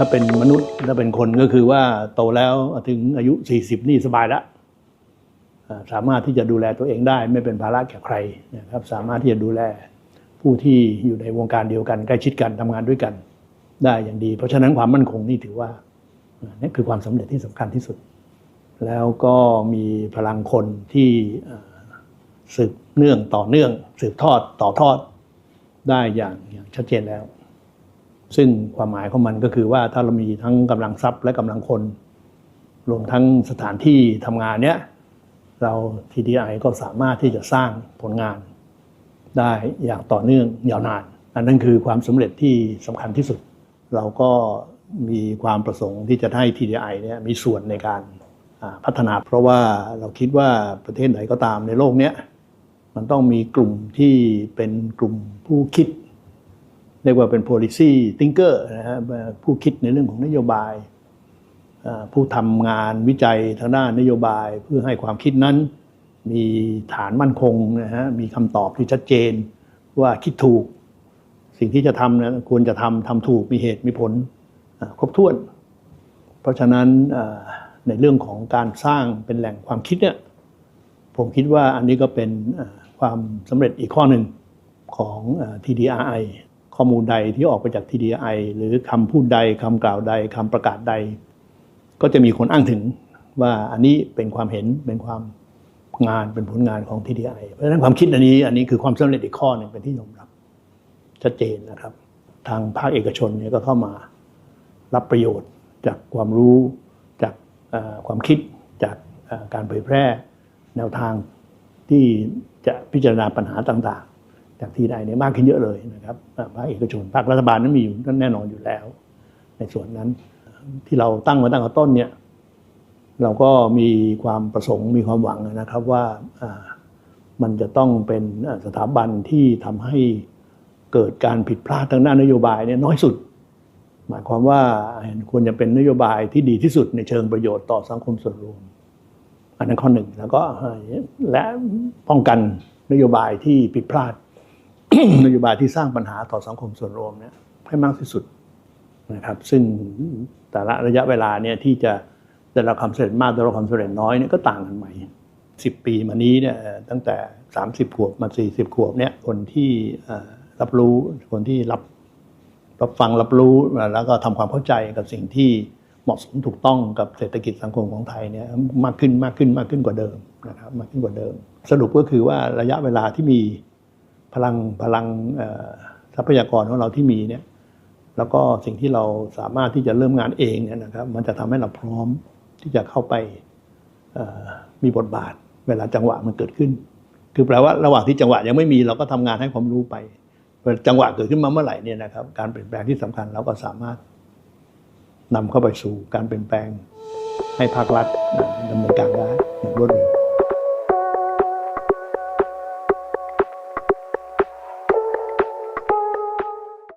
ถ้าเป็นมนุษย์ถ้าเป็นคนก็คือว่าโตแล้วถึงอายุ 40 นี่สบายแล้วสามารถที่จะดูแลตัวเองได้ ไม่เป็นภาระแก่ใครนะครับ สามารถที่จะดูแลผู้ที่อยู่ในวงการเดียวกันใกล้ชิดกันทำงานด้วยกัน ได้อย่างดี เพราะฉะนั้นความมั่นคงนี่ถือว่านี่คือความสำเร็จที่สำคัญที่สุด แล้วก็มีพลังคนที่สืบเนื่องต่อเนื่อง สืบทอดต่อทอดได้อย่างอย่างชัดเจนแล้ว ซึ่งความหมายของมันก็คือว่าถ้าเรามีทั้งกำลังทรัพย์และกำลังคนรวมทั้งสถานที่ทำงานเนี้ยเรา TDI ก็สามารถที่จะสร้างผลงานได้อย่างต่อเนื่องยาวนาน อันนั้นคือความสำเร็จที่สำคัญที่สุด เราก็มีความประสงค์ที่จะให้ TDI เนี่ยมีส่วนในการพัฒนา เพราะว่าเราคิดว่าประเทศไหนก็ตามในโลกเนี้ยมันต้องมีกลุ่มที่เป็นกลุ่มผู้คิด เรียกว่าเป็น policy thinker นะฮะผู้คิดในเรื่องของนโยบาย ผู้ทำงานวิจัยทางด้านนโยบายเพื่อให้ความคิดนั้น มีฐานมั่นคงนะฮะมีคำตอบที่ชัดเจนว่าคิดถูก สิ่งที่จะทำนะควรจะทำทำถูกมีเหตุมีผลครบถ้วน เพราะฉะนั้นในเรื่องของการสร้างเป็นแหล่งความคิดเนี่ยผมคิดว่าอันนี้ก็เป็นความสำเร็จอีกข้อหนึ่งของ TDRI ข้อมูลใดที่ออกไปจาก TDI หรือคำพูดใดคำกล่าวใดคำประกาศใด ก็จะมีคนอ้างถึงว่าอันนี้เป็นความเห็นเป็นความงานเป็นผลงานของ TDI เพราะฉะนั้นความคิดอันนี้อันนี้คือความสำเร็จอีกข้อหนึ่งเป็นที่ยอมรับชัดเจนนะครับ ทางภาคเอกชนเนี่ยก็เข้ามารับประโยชน์จากความรู้จากความคิดจากการเผยแพร่แนวทางที่จะพิจารณาปัญหาต่างๆ จากที่ใดเนี่ยมากขึ้นเยอะเลยนะครับภาคเอกชนภาครัฐบาลนั้นมีอยู่แน่นอนอยู่แล้ว ในส่วนนั้นที่เราตั้งมาตั้งแต่ต้นเนี่ยเราก็มีความประสงค์มีความหวังนะครับว่ามันจะต้องเป็นสถาบันที่ทำให้เกิดการผิดพลาดทางด้านนโยบายเนี่ยน้อยสุด หมายความว่าควรจะเป็นนโยบายที่ดีที่สุดในเชิงประโยชน์ต่อสังคมส่วนรวม อันนั้นข้อหนึ่งแล้วก็และป้องกันนโยบายที่ผิดพลาด นโยบายที่สร้างปัญหาต่อสังคมส่วนรวมเนี่ยให้มากที่สุดนะครับ ซึ่งแต่ละระยะเวลาเนี่ยที่จะได้รับความสำเร็จมากได้รับความสำเร็จน้อยเนี่ยก็ต่างกันไปสิบปีมานี้เนี่ยตั้งแต่ 30 ขวบมา 40 ขวบเนี่ยคนที่รับรู้คนที่รับรับฟังรับรู้แล้วก็ทำความเข้าใจกับสิ่งที่เหมาะสมถูกต้องกับเศรษฐกิจสังคมของไทยเนี่ยมากขึ้นมากขึ้นมากขึ้นกว่าเดิมนะครับมากขึ้นกว่าเดิม สรุปก็คือว่าระยะเวลาที่มี ลังพลังทรัพยากรของเราที่มีเนี่ยแล้วก็สิ่งที่เราสามารถที่จะเริ่มงานเองเนี่ยนะครับ มันจะทำให้เราพร้อมที่จะเข้าไปมีบทบาท เวลาจังหวะมันเกิดขึ้น คือแปลว่าระหว่างที่จังหวะยังไม่มีเราก็ทำงานให้ความรู้ไปเวลาจังหวะเกิดขึ้นมาเมื่อไหร่เนี่ยนะครับ การเปลี่ยนแปลงที่สำคัญเราก็สามารถนำเข้าไปสู่การเปลี่ยนแปลงให้ภาครัฐดำเนินการได้อย่างรวดเร็ว